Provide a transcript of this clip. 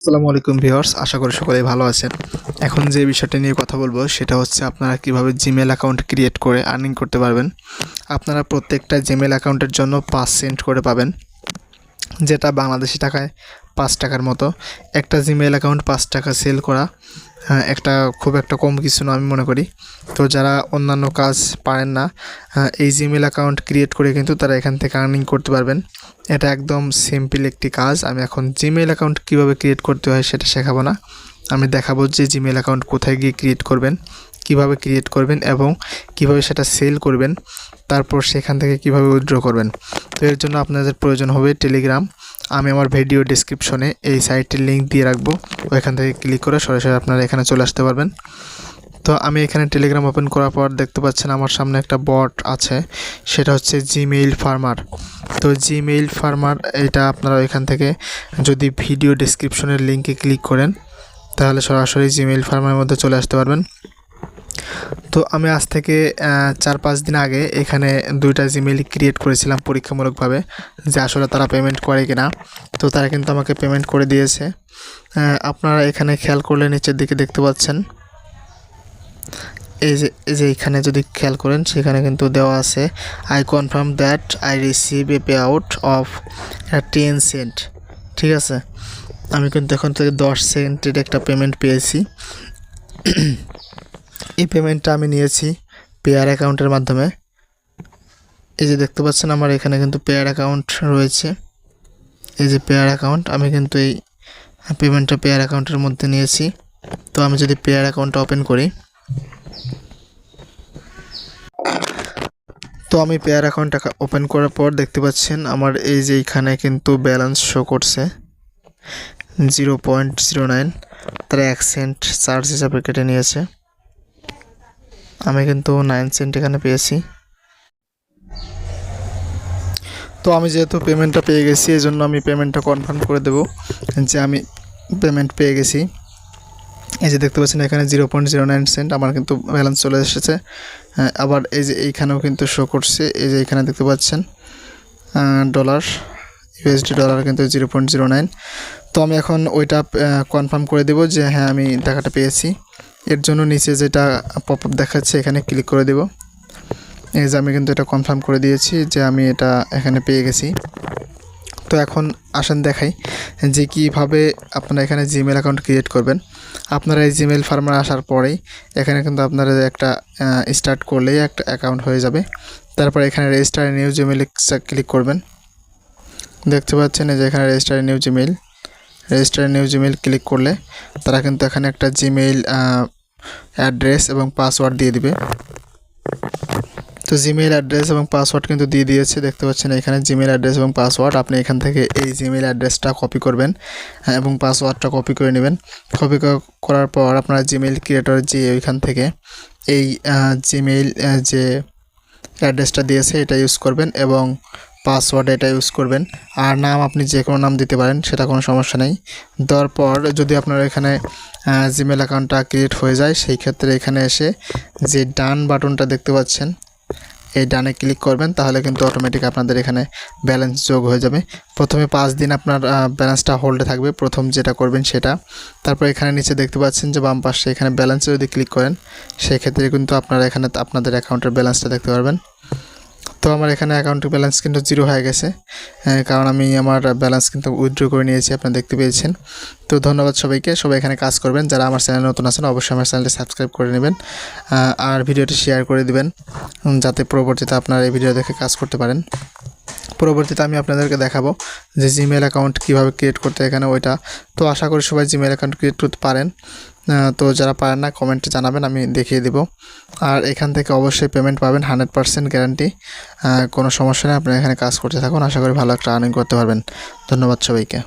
আসসালামু আলাইকুম ভিউয়ার্স, আশা করি সকলেই ভালো আছেন। এখন যে বিষয়টা নিয়ে কথা বলব, সেটা হচ্ছে আপনারা কীভাবে জিমেল অ্যাকাউন্ট ক্রিয়েট করে আর্নিং করতে পারবেন। আপনারা প্রত্যেকটা জিমেল অ্যাকাউন্টের জন্য পাঁচ সেন্ট করে পাবেন, যেটা বাংলাদেশি টাকায় পাঁচ টাকার মতো। একটা জিমেল অ্যাকাউন্ট পাঁচ টাকা সেল করা একটা খুব একটা কম কিছু না আমি মনে করি। তো যারা অন্যান্য কাজ পারেন না হ্যাঁ, এই জিমেল অ্যাকাউন্ট ক্রিয়েট করে কিন্তু তারা এখান থেকে আর্নিং করতে পারবেন। এটা একদম সিম্পল একটি কাজ। আমি এখন জিমেল অ্যাকাউন্ট কীভাবে ক্রিয়েট করতে হয় সেটা শেখাবো না। আমি দেখাবো যে জিমেল অ্যাকাউন্ট কোথায় গিয়ে ক্রিয়েট করবেন। কীভাবে ক্রিয়েট করবেন এবং কীভাবে সেটা সেল করবেন, তারপর সেখান থেকে কীভাবে উইথড্র করবেন। তো এর জন্য আপনাদের প্রয়োজন হবে টেলিগ্রাম আমি আমার ভিডিও ডিসক্রিপশনে এই সাইটের লিঙ্ক দিয়ে রাখব। ওইখান থেকে ক্লিক করে সরাসরি আপনারা এখানে চলে আসতে পারবেন। তো আমি এখানে টেলিগ্রাম ওপেন করার পর দেখতে পাচ্ছেন আমার সামনে একটা বট আছে। সেটা হচ্ছে জিমেইল ফার্মার তো জিমেইল ফার্মার এটা আপনারা এখান থেকে যদি ভিডিও ডিসক্রিপশনের লিঙ্কে ক্লিক করেন, তাহলে সরাসরি জিমেইল ফার্মারের মধ্যে চলে আসতে পারবেন। তো আমি আজ থেকে চার পাঁচ দিন আগে এখানে দুইটা জিমেইল ক্রিয়েট করেছিলাম পরীক্ষামূলকভাবে যে আসলে তারা পেমেন্ট করে কি না তো তারা কিন্তু আমাকে পেমেন্ট করে দিয়েছে। আপনারা এখানে খেয়াল করলে নিচের দিকে দেখতে পাচ্ছেন। এই যে এই যে এখানে যদি খেয়াল করেন, সেখানে কিন্তু দেওয়া আছে I confirm that I receive a payout of ten cent ঠিক আছে? আমি কিন্তু এখন থেকে দশ সেন্টের একটা পেমেন্ট পেয়েছি। এই পেমেন্টটা আমি নিয়েছি পেয়ার অ্যাকাউন্টের মাধ্যমে। এই যে দেখতে পাচ্ছেন আমার এখানে কিন্তু পেয়ার অ্যাকাউন্ট রয়েছে। এই যে পেয়ার অ্যাকাউন্ট আমি কিন্তু এই পেমেন্টটা পেয়ার অ্যাকাউন্টের মধ্যে নিয়েছি। তো আমি যদি পেয়ার অ্যাকাউন্টটা ওপেন করি, তো আমি পেয়ার অ্যাকাউন্টটা ওপেন করার পর দেখতে পাচ্ছেন আমার এই যে এখানে কিন্তু ব্যালেন্স শো করছে। জিরো পয়েন্ট জিরো নাইন তারা এক সেন্ট চার্জ হিসাবে কেটে নিয়েছে। আমি কিন্তু নাইন সেন্ট এখানে পেয়েছি। তো আমি যেহেতু পেমেন্টটা পেয়ে গেছি এই জন্য আমি পেমেন্টটা কনফার্ম করে দেবো যে আমি পেমেন্ট পেয়ে গেছি। এই যে দেখতে পাচ্ছেন এখানে zero point zero nine cent আমার কিন্তু ব্যালেন্স চলে এসেছে। হ্যাঁ, আবার এই যে এইখানেও কিন্তু শো করছে এই যে এখানে দেখতে পাচ্ছেন ডলার ইউএসডি ডলার কিন্তু জিরো পয়েন্ট জিরো নাইন তো আমি এখন ওইটা কনফার্ম করে দেবো যে হ্যাঁ আমি টাকাটা পেয়েছি। এর জন্য নিচে যেটা পপ আপ দেখাচ্ছে, এখানে ক্লিক করে দেব। এই যে আমি কিন্তু এটা কনফার্ম করে দিয়েছি যে আমি এটা এখানে পেয়ে গেছি। তো এখন আসেন দেখাই যে কীভাবে আপনারা এখানে জিমেল অ্যাকাউন্ট ক্রিয়েট করবেন। আপনারা এই জিমেল ফার্মার আসার পরেই এখানে কিন্তু আপনারা একটা স্টার্ট করলেই একটা অ্যাকাউন্ট হয়ে যাবে। তারপর এখানে রেজিস্টার নিউ জিমেল ক্লিক করবেন। দেখতে পাচ্ছেন যে এখানে register new Gmail register new Gmail click করলে তারা কিন্তু এখানে একটা জিমেইল অ্যাড্রেস এবং পাসওয়ার্ড দিয়ে দিবে। তো জিমেইল অ্যাড্রেস এবং পাসওয়ার্ড কিন্তু দিয়ে দিয়েছে দেখতে পাচ্ছেন এখানে জিমেইল অ্যাড্রেস এবং পাসওয়ার্ড। আপনি এখান থেকে এই জিমেইল অ্যাড্রেসটা কপি করবেন হ্যাঁ, এবং পাসওয়ার্ডটা কপি করে নেবেন। কপি করার পর আপনার জিমেইল ক্রিয়েটর যে ওইখান থেকে এই জিমেইল যে অ্যাড্রেসটা দিয়েছে এটা ইউজ করবেন এবং পাসওয়ার্ড এটা ইউজ করবেন। আর নাম আপনি যে কোনো নাম দিতে পারেন, সেটা কোনো সমস্যা নেই। দেওয়ার পর যদি আপনার এখানে জিমেল অ্যাকাউন্টটা ক্রিয়েট হয়ে যায়, সেই ক্ষেত্রে এখানে এসে যে ডান বাটনটা দেখতে পাচ্ছেন, এই ডানে ক্লিক করবেন, তাহলে কিন্তু অটোমেটিক আপনাদের এখানে ব্যালেন্স যোগ হয়ে যাবে। প্রথমে পাঁচ দিন আপনার ব্যালেন্সটা হোল্ডে থাকবে, প্রথম যেটা করবেন সেটা। তারপর এখানে নিচে দেখতে পাচ্ছেন যে বাম পাশে এখানে ব্যালেন্সে যদি ক্লিক করেন সেই ক্ষেত্রে কিন্তু আপনারা এখানে আপনাদের অ্যাকাউন্টের ব্যালেন্সটা দেখতে পারবেন। তো আমার এখানে অ্যাকাউন্টের ব্যালেন্স কিন্তু জিরো হয়ে গেছে কারণ আমি আমার ব্যালেন্স কিন্তু উইথড্র করে নিয়েছি, আপনারা দেখতে পেয়েছেন। তো ধন্যবাদ সবাইকে, সবাই এখানে কাজ করবেন, যারা আমার চ্যানেল নতুন আছেন অবশ্যই আমার চ্যানেলটি সাবস্ক্রাইব করে নেবেন আর ভিডিওটি শেয়ার করে দিবেন যাতে পরবর্তীতে আপনারা এই ভিডিও দেখে কাজ করতে পারেন। পরবর্তীতে আমি আপনাদেরকে দেখাবো যে জিমেল অ্যাকাউন্ট কীভাবে ক্রিয়েট করতে এখানে ওইটা। তো আশা করি সবাই জিমেল অ্যাকাউন্ট ক্রিয়েট করতে পারেন। তো যারা পারেন না কমেন্টে জানাবেন, আমি দেখিয়ে দেব। আর এখান থেকে অবশ্যই পেমেন্ট পাবেন হান্ড্রেড পারসেন্ট গ্যারান্টি কোনো সমস্যা নেই আপনি এখানে কাজ করতে থাকুন, আশা করি ভালো একটা আর্নিং করতে পারবেন। ধন্যবাদ সবাইকে।